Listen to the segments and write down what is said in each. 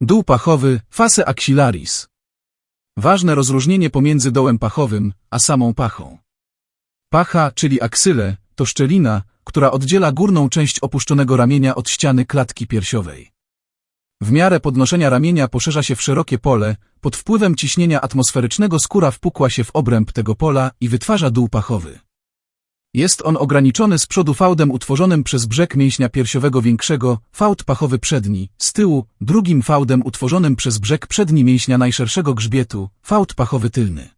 Dół pachowy, fase axillaris. Ważne rozróżnienie pomiędzy dołem pachowym, a samą pachą. Pacha, czyli aksyle, to szczelina, która oddziela górną część opuszczonego ramienia od ściany klatki piersiowej. W miarę podnoszenia ramienia poszerza się w szerokie pole, pod wpływem ciśnienia atmosferycznego skóra wpukła się w obręb tego pola i wytwarza dół pachowy. Jest on ograniczony z przodu fałdem utworzonym przez brzeg mięśnia piersiowego większego, fałd pachowy przedni, z tyłu, drugim fałdem utworzonym przez brzeg przedni mięśnia najszerszego grzbietu, fałd pachowy tylny.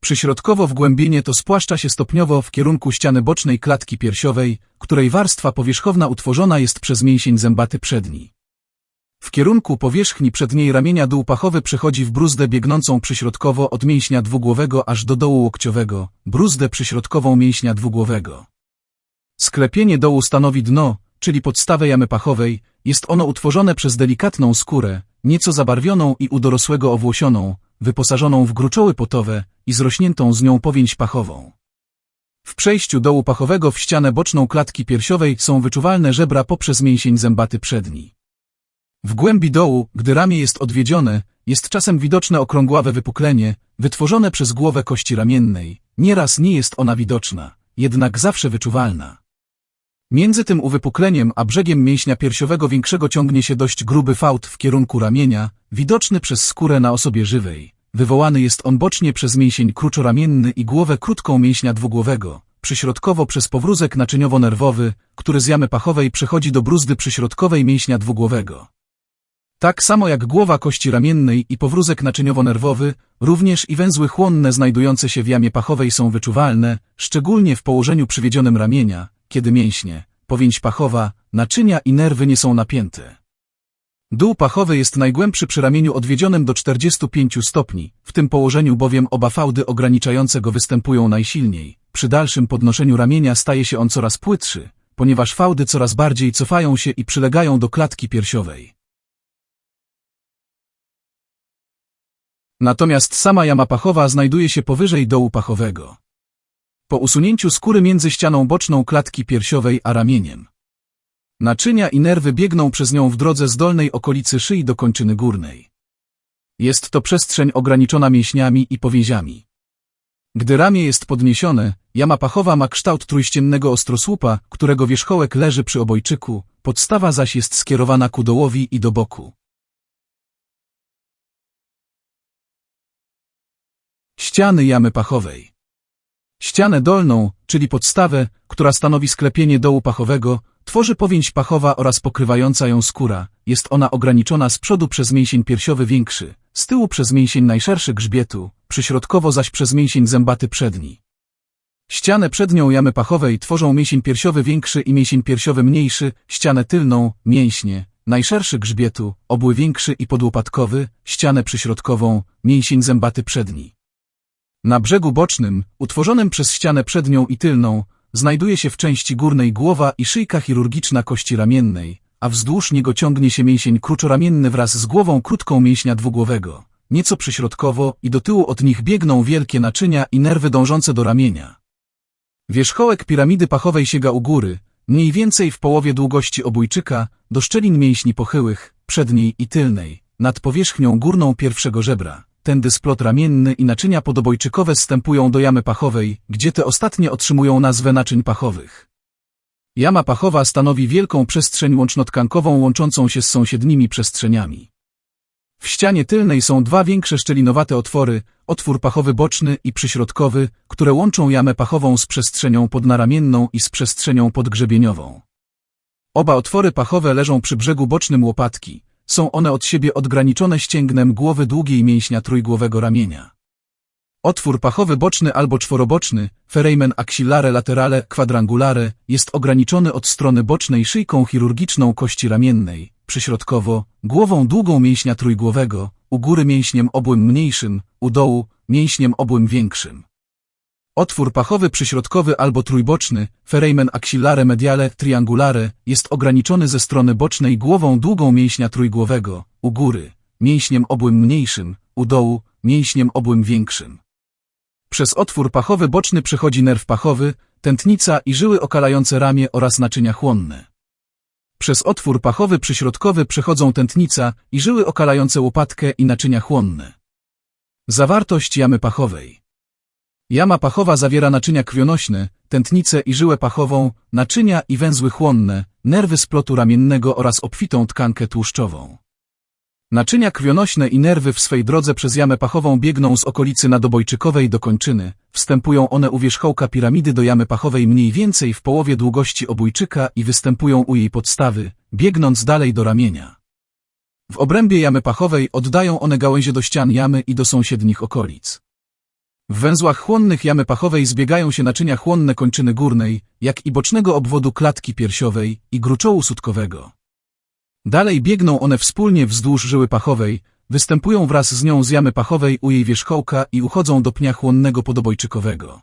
Przyśrodkowo wgłębienie to spłaszcza się stopniowo w kierunku ściany bocznej klatki piersiowej, której warstwa powierzchowna utworzona jest przez mięsień zębaty przedni. W kierunku powierzchni przedniej ramienia dół pachowy przechodzi w bruzdę biegnącą przyśrodkowo od mięśnia dwugłowego aż do dołu łokciowego, bruzdę przyśrodkową mięśnia dwugłowego. Sklepienie dołu stanowi dno, czyli podstawę jamy pachowej, jest ono utworzone przez delikatną skórę, nieco zabarwioną i u dorosłego owłosioną, wyposażoną w gruczoły potowe i zrośniętą z nią powięź pachową. W przejściu dołu pachowego w ścianę boczną klatki piersiowej są wyczuwalne żebra poprzez mięsień zębaty przedni. W głębi dołu, gdy ramię jest odwiedzione, jest czasem widoczne okrągławe wypuklenie, wytworzone przez głowę kości ramiennej. Nieraz nie jest ona widoczna, jednak zawsze wyczuwalna. Między tym uwypukleniem a brzegiem mięśnia piersiowego większego ciągnie się dość gruby fałd w kierunku ramienia, widoczny przez skórę na osobie żywej. Wywołany jest on bocznie przez mięsień kruczoramienny i głowę krótką mięśnia dwugłowego, przyśrodkowo przez powrózek naczyniowo-nerwowy, który z jamy pachowej przechodzi do bruzdy przyśrodkowej mięśnia dwugłowego. Tak samo jak głowa kości ramiennej i powrózek naczyniowo-nerwowy, również i węzły chłonne znajdujące się w jamie pachowej są wyczuwalne, szczególnie w położeniu przywiedzionym ramienia, kiedy mięśnie, powięź pachowa, naczynia i nerwy nie są napięte. Dół pachowy jest najgłębszy przy ramieniu odwiedzionym do 45 stopni, w tym położeniu bowiem oba fałdy ograniczające go występują najsilniej. Przy dalszym podnoszeniu ramienia staje się on coraz płytszy, ponieważ fałdy coraz bardziej cofają się i przylegają do klatki piersiowej. Natomiast sama jama pachowa znajduje się powyżej dołu pachowego. Po usunięciu skóry między ścianą boczną klatki piersiowej a ramieniem. Naczynia i nerwy biegną przez nią w drodze z dolnej okolicy szyi do kończyny górnej. Jest to przestrzeń ograniczona mięśniami i powięziami. Gdy ramię jest podniesione, jama pachowa ma kształt trójściennego ostrosłupa, którego wierzchołek leży przy obojczyku, podstawa zaś jest skierowana ku dołowi i do boku. Ściany jamy pachowej. Ścianę dolną, czyli podstawę, która stanowi sklepienie dołu pachowego, tworzy powięź pachowa oraz pokrywająca ją skóra. Jest ona ograniczona z przodu przez mięsień piersiowy większy, z tyłu przez mięsień najszerszy grzbietu, przyśrodkowo zaś przez mięsień zębaty przedni. Ścianę przednią jamy pachowej tworzą mięsień piersiowy większy i mięsień piersiowy mniejszy, ścianę tylną, mięśnie, najszerszy grzbietu, obły większy i podłopatkowy, ścianę przyśrodkową, mięsień zębaty przedni. Na brzegu bocznym, utworzonym przez ścianę przednią i tylną, znajduje się w części górnej głowa i szyjka chirurgiczna kości ramiennej, a wzdłuż niego ciągnie się mięsień kruczoramienny wraz z głową krótką mięśnia dwugłowego. Nieco przyśrodkowo i do tyłu od nich biegną wielkie naczynia i nerwy dążące do ramienia. Wierzchołek piramidy pachowej sięga u góry, mniej więcej w połowie długości obójczyka, do szczelin mięśni pochyłych, przedniej i tylnej, nad powierzchnią górną pierwszego żebra. Tędy splot ramienny i naczynia podobojczykowe zstępują do jamy pachowej, gdzie te ostatnie otrzymują nazwę naczyń pachowych. Jama pachowa stanowi wielką przestrzeń łącznotkankową łączącą się z sąsiednimi przestrzeniami. W ścianie tylnej są dwa większe szczelinowate otwory, otwór pachowy boczny i przyśrodkowy, które łączą jamę pachową z przestrzenią podnaramienną i z przestrzenią podgrzebieniową. Oba otwory pachowe leżą przy brzegu bocznym łopatki, są one od siebie odgraniczone ścięgnem głowy długiej mięśnia trójgłowego ramienia. Otwór pachowy boczny albo czworoboczny, foramen axillare laterale quadrangulare, jest ograniczony od strony bocznej szyjką chirurgiczną kości ramiennej, przyśrodkowo, głową długą mięśnia trójgłowego, u góry mięśniem obłym mniejszym, u dołu mięśniem obłym większym. Otwór pachowy przyśrodkowy albo trójboczny, foramen axillare mediale triangulare, jest ograniczony ze strony bocznej głową długą mięśnia trójgłowego, u góry, mięśniem obłym mniejszym, u dołu, mięśniem obłym większym. Przez otwór pachowy boczny przechodzi nerw pachowy, tętnica i żyły okalające ramię oraz naczynia chłonne. Przez otwór pachowy przyśrodkowy przechodzą tętnica i żyły okalające łopatkę i naczynia chłonne. Zawartość jamy pachowej. Jama pachowa zawiera naczynia krwionośne, tętnicę i żyłę pachową, naczynia i węzły chłonne, nerwy splotu ramiennego oraz obfitą tkankę tłuszczową. Naczynia krwionośne i nerwy w swej drodze przez jamę pachową biegną z okolicy nadobojczykowej do kończyny. Wstępują one u wierzchołka piramidy do jamy pachowej mniej więcej w połowie długości obójczyka i występują u jej podstawy, biegnąc dalej do ramienia. W obrębie jamy pachowej oddają one gałęzie do ścian jamy i do sąsiednich okolic. W węzłach chłonnych jamy pachowej zbiegają się naczynia chłonne kończyny górnej, jak i bocznego obwodu klatki piersiowej i gruczołu sutkowego. Dalej biegną one wspólnie wzdłuż żyły pachowej, występują wraz z nią z jamy pachowej u jej wierzchołka i uchodzą do pnia chłonnego podobojczykowego.